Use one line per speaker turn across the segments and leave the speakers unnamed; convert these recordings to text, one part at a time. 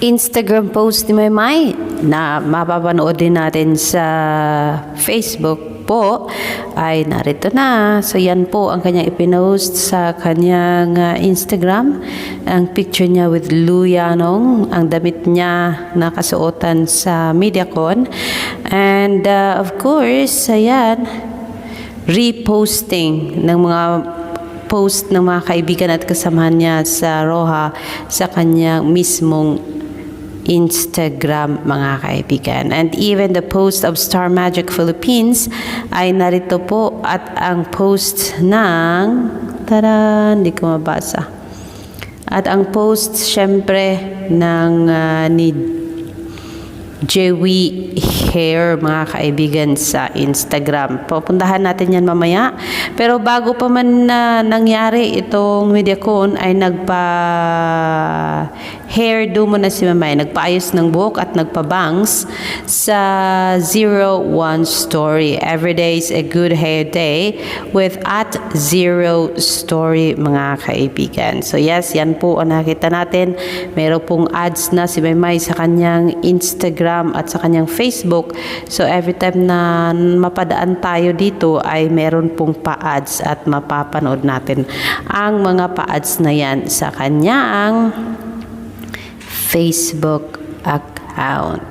Instagram post ni Maymay na mapapanood din natin sa Facebook po ay narito na. So yan po ang kanyang ipinost sa kanyang uh, Instagram. Ang picture niya with Lou Yanong, ang damit niya nakasuotan sa MediaCon. And uh, of course, ayan, reposting ng mga post ng mga kaibigan at kasamahan niya sa Roha sa kanyang mismong Instagram mga kaibigan. And even the post of Star Magic Philippines ay narito po at ang post ng tada, hindi ko mabasa. At ang post syempre ng ah, ni Joey Hair mga kaibigan sa Instagram. Pupuntahan natin yan mamaya. Pero bago pa man na nangyari itong MediaCon ay nagpa hairdo mo na si Mamay. Nagpaayos ng buhok at nagpa-bangs sa Zero One Story. Every day is a good hair day with at Zero Story mga kaibigan. So yes, yan po ang nakita natin. Meron pong ads na si Maymay sa kanyang Instagram at sa kanyang Facebook. So every time na mapadaan tayo dito ay meron pong pa-ads at mapapanood natin ang mga pa-ads na yan sa kanyang Facebook account.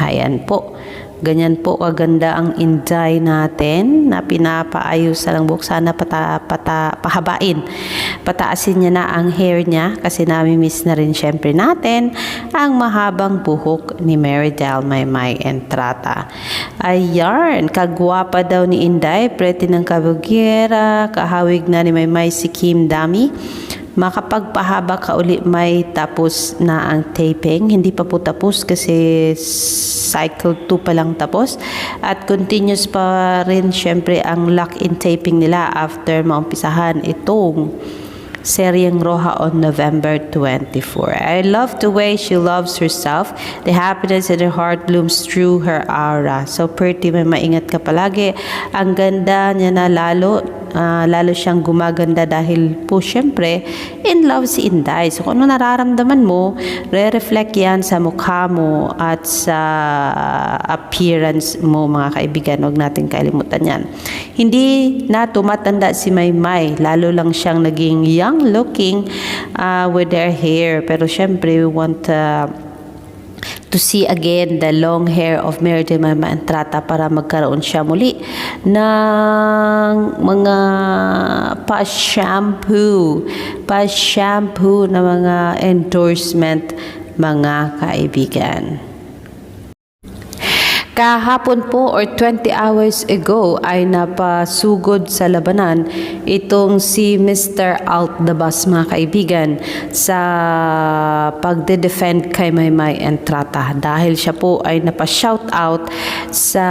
Ayan po. Ganyan po kaganda ang Inday natin na pinapaayos sa lang buhok. Sana pata, pata, pahabain. Pataasin niya na ang hair niya kasi nami-miss na rin syempre natin ang mahabang buhok ni Meridel Maymay Entrata. Ayan, kagwapa daw ni Inday, preti ng kabugera, kahawig na ni Maymay si Kim Dami makapagpahaba ka uli may tapos na ang taping. Hindi pa po tapos kasi cycle 2 pa lang tapos. At continuous pa rin syempre ang lock-in taping nila after maumpisahan itong seryeng Roja on November 24. I love the way she loves herself. The happiness in her heart blooms through her aura. So pretty, may maingat ka palagi. Ang ganda niya na lalo, ah, lalo siyang gumaganda dahil po syempre, in love si Inday. So kung ano nararamdaman mo, re-reflect yan sa mukha mo at sa appearance mo mga kaibigan. Huwag natin kalimutan yan. Hindi na tumatanda si Maymay, lalo lang siyang naging young looking uh, with their hair. Pero syempre, we want uh, to see again the long hair of Meredith Mama Entrata para magkaroon siya muli ng mga pa-shampoo, pa-shampoo na mga endorsement mga kaibigan. Kahapon po or 20 hours ago ay napasugod sa labanan itong si Mr. Altdabas mga kaibigan sa pagde-defend kay Maymay Entrata dahil siya po ay napashout out sa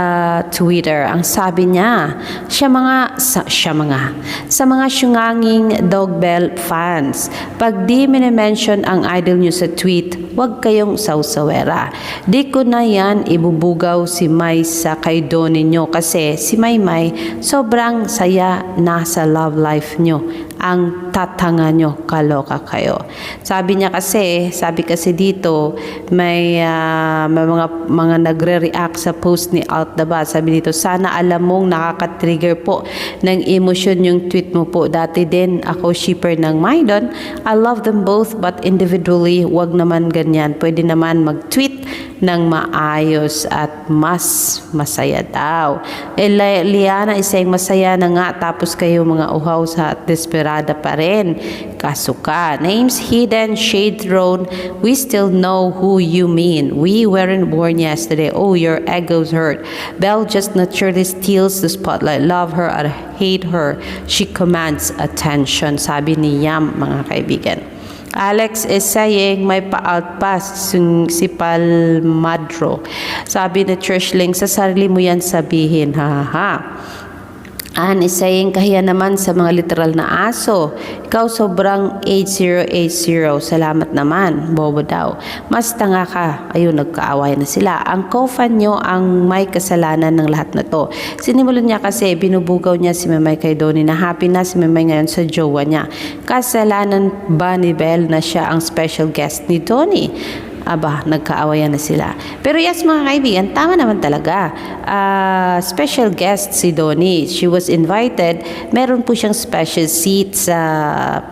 Twitter. Ang sabi niya, siya mga, sa, siya mga, sa mga syunganging dog bell fans, pag di minimension ang idol niyo sa tweet, huwag kayong sausawera. Di ko na yan ibubugaw si May sa kaido ninyo kasi si Maymay sobrang saya nasa love life nyo. Ang tatanga nyo, kaloka kayo. Sabi niya kasi, sabi kasi dito, may, ah, may mga, mga nagre-react sa post ni Alt Daba. Sabi dito, sana alam mong nakaka-trigger po ng emosyon yung tweet mo po. Dati din ako shipper ng Maidon. I love them both but individually, wag naman ganyan. Pwede naman mag-tweet ng maayos at mas masaya daw. Eh, Li- Liana, isang masaya na nga tapos kayo mga uhaw sa desperada pa rin. Kasuka. Names hidden, shade thrown. We still know who you mean. We weren't born yesterday. Oh, your ego's hurt. Belle just naturally steals the spotlight. Love her or hate her. She commands attention. Sabi ni Yam, mga kaibigan. Alex is saying may pa-out pass si Palmadro. Sabi ni Trishling, sa sarili mo yan sabihin, ha ha. Anne is saying, kahiya naman sa mga literal na aso. Ikaw sobrang 8080. Salamat naman. Bobo daw. Mas tanga ka. Ayun, nagkaaway na sila. Ang kofan nyo ang may kasalanan ng lahat na to. Sinimulan niya kasi binubugaw niya si Memay kay Donnie na happy na si Memay ngayon sa jowa niya. Kasalanan ba ni Belle na siya ang special guest ni Donnie? Aba, nagkaawayan na sila. Pero yes mga kaibigan, tama naman talaga. Ah, special guest si Donnie. She was invited. Meron po siyang special seat sa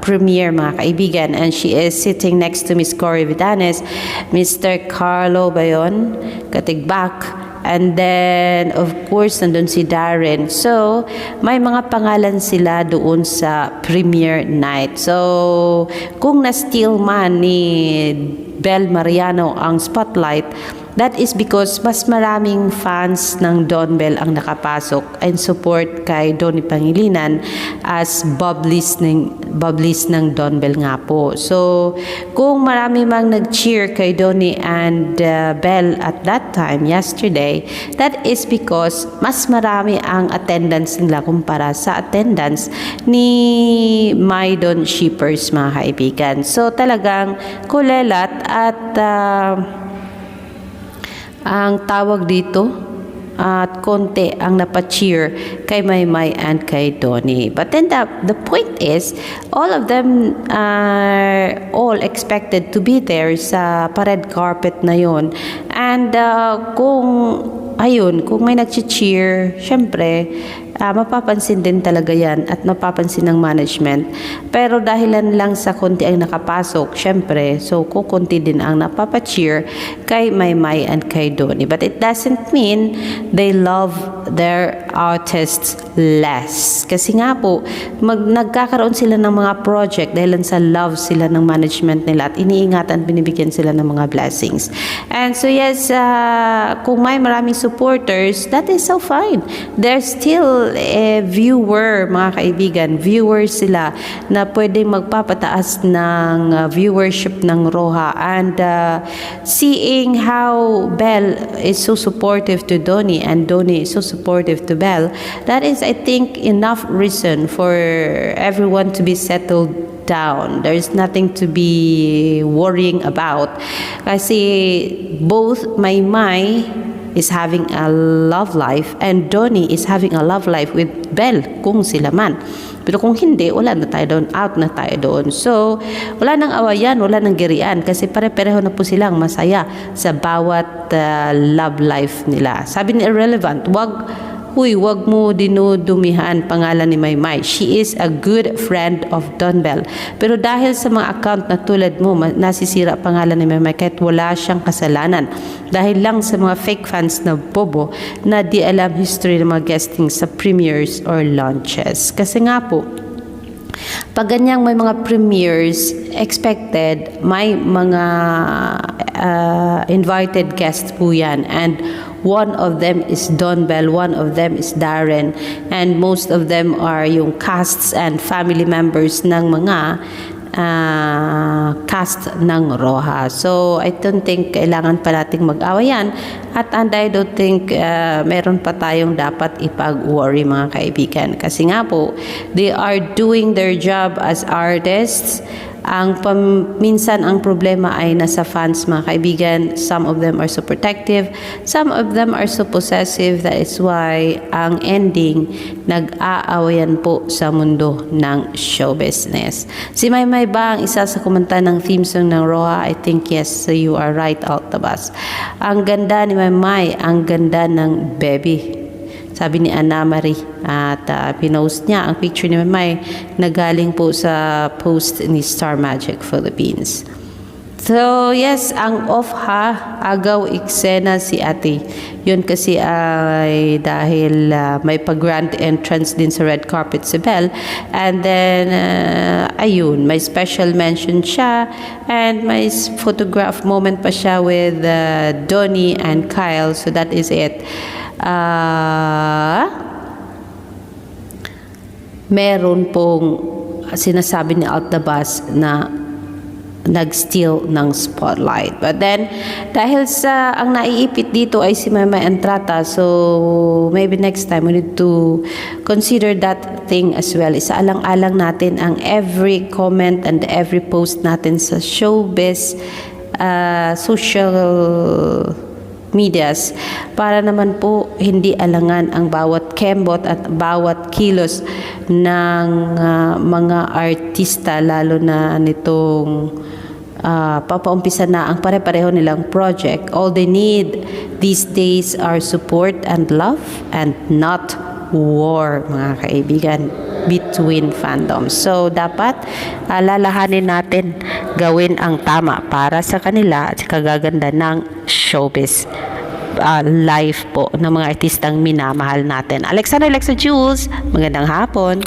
premiere mga kaibigan. And she is sitting next to Miss Cory Vidanes. Mr. Carlo ba yun? Katigbak. And then, of course, nandun si Darren. So, may mga pangalan sila doon sa premiere night. So, kung na-steal man ni Bel Mariano ang spotlight, that is because mas maraming fans ng Don Bell ang nakapasok and support kay Donnie Pangilinan as bubblies ng, bubblies ng Don Bell nga po. So, kung marami mang nag-cheer kay Donnie and uh, Bell at that time, yesterday, that is because mas marami ang attendance nila kumpara sa attendance ni Maidon Shippers mga kaibigan. So, talagang kulelat at uh, ang tawag dito at konti ang napacheer kay Maymay and kay Donnie. But then the, the point is, all of them are all expected to be there sa pa-red carpet na yon. And uh, kung ayun, kung may nag-cheer, syempre, ah, mapapansin din talaga yan at mapapansin ng management. Pero dahilan lang sa konti ang nakapasok, syempre, so kukunti din ang napapacheer kay Maymay and kay Donnie. But it doesn't mean they love their artists less. Kasi nga po, mag, nagkakaroon sila ng mga project dahil sa love sila ng management nila at iniingatan, binibigyan sila ng mga blessings. And so yes, ah, kung may maraming supporters, that is so fine. There's still a viewer, mga kaibigan, viewers sila na pwedeng magpapataas ng uh, viewership ng Roha and uh, seeing how Belle is so supportive to Donnie and Donnie is so supportive to Belle, that is, I think, enough reason for everyone to be settled down. There's nothing to be worrying about. Kasi both Maymay is having a love life and Donnie is having a love life with Belle kung sila man. Pero kung hindi, wala na tayo doon, out na tayo doon. So, wala nang awayan, wala nang girian kasi pare-pareho na po silang masaya sa bawat uh, love life nila. Sabi ni Irrelevant, wag Uy, wag mo dinudumihan pangalan ni Maymay. She is a good friend of Don Bell. Pero dahil sa mga account na tulad mo, nasisira pangalan ni Maymay kahit wala siyang kasalanan. Dahil lang sa mga fake fans na bobo na di alam history ng mga guesting sa premieres or launches. Kasi nga po, pag ganyang may mga premieres expected, may mga uh, invited guests po yan. And one of them is Don Bell, one of them is Darren, and most of them are yung casts and family members ng mga uh, cast ng Roja. So, I don't think kailangan pa nating mag-awayan at and I don't think uh, meron pa tayong dapat ipag-worry mga kaibigan. Kasi nga po, they are doing their job as artists. Ang minsan ang problema ay nasa fans mga kaibigan. Some of them are so protective, some of them are so possessive. That is why ang ending nag-aawayan po sa mundo ng show business. Si Maymay ba ang isa sa kumanta ng theme song ng Roa? I think yes, so you are right, Altabas. Ang ganda ni Maymay, ang ganda ng baby. Sabi ni Anna Marie at uh, pinost niya ang picture ni Mamay na galing po sa post ni Star Magic Philippines. So, yes, ang off ha, agaw eksena si ate. Yun kasi ay dahil uh, may pag-grand entrance din sa red carpet si Belle. And then, uh, ayun, may special mention siya. And may photograph moment pa siya with uh, Donnie and Kyle. So, that is it. Ah... meron pong sinasabi ni Altabas na nag-steal ng spotlight. But then, dahil sa ang naiipit dito ay si Mama Entrata, so maybe next time we need to consider that thing as well. Isaalang-alang natin ang every comment and every post natin sa showbiz, uh, social medias para naman po hindi alangan ang bawat kembot at bawat kilos ng ah, mga artista lalo na nitong ah, papaumpisa na ang pare-pareho nilang project. All they need these days are support and love and not war, mga kaibigan, between fandoms. So, dapat alalahanin natin gawin ang tama para sa kanila at kagaganda ng showbiz uh, life po ng mga artistang minamahal natin. Alexander Alexa Jules, magandang hapon.